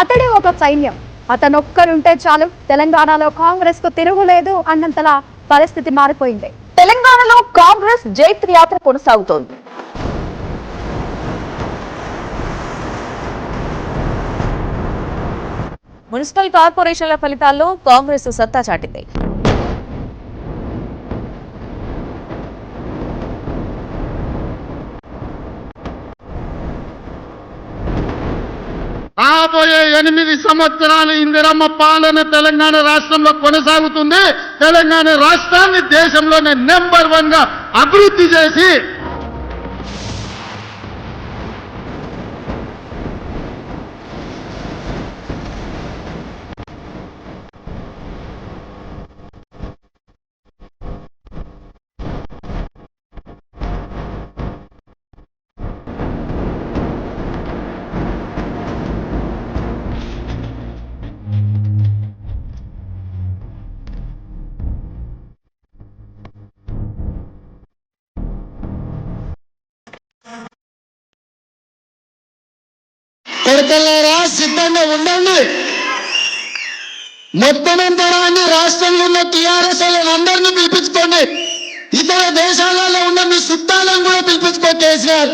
అతడే ఒక సైన్యం. అతనొక్కరుంటే చాలు. తెలంగాణలో కాంగ్రెస్కు తిరుగులేదు అన్నంతలా పరిస్థితి మారిపోయింది. తెలంగాణలో కాంగ్రెస్ జైత్ర యాత్ర కొనసాగుతోంది. మున్సిపల్ కార్పొరేషన్ల ఫలితాల్లో కాంగ్రెస్ సత్తా చాటింది. రాబోయే ఎనిమిది సంవత్సరాలు ఇందిరమ్మ పాలన తెలంగాణ రాష్ట్రంలో కొనసాగుతుంది. తెలంగాణ రాష్ట్రాన్ని దేశంలోనే నెంబర్ వన్గా అభివృద్ధి చేసి కొడుకల్లారా సిద్ధంగా ఉండండి. మొత్తం తరాన్ని రాష్ట్రంలో ఉన్న టీఆర్ఎస్ అందరినీ పిలిపించుకోండి. ఇతర దేశాలలో ఉన్న మీ చుట్టాలను కూడా పిలిపించుకో కేసీఆర్.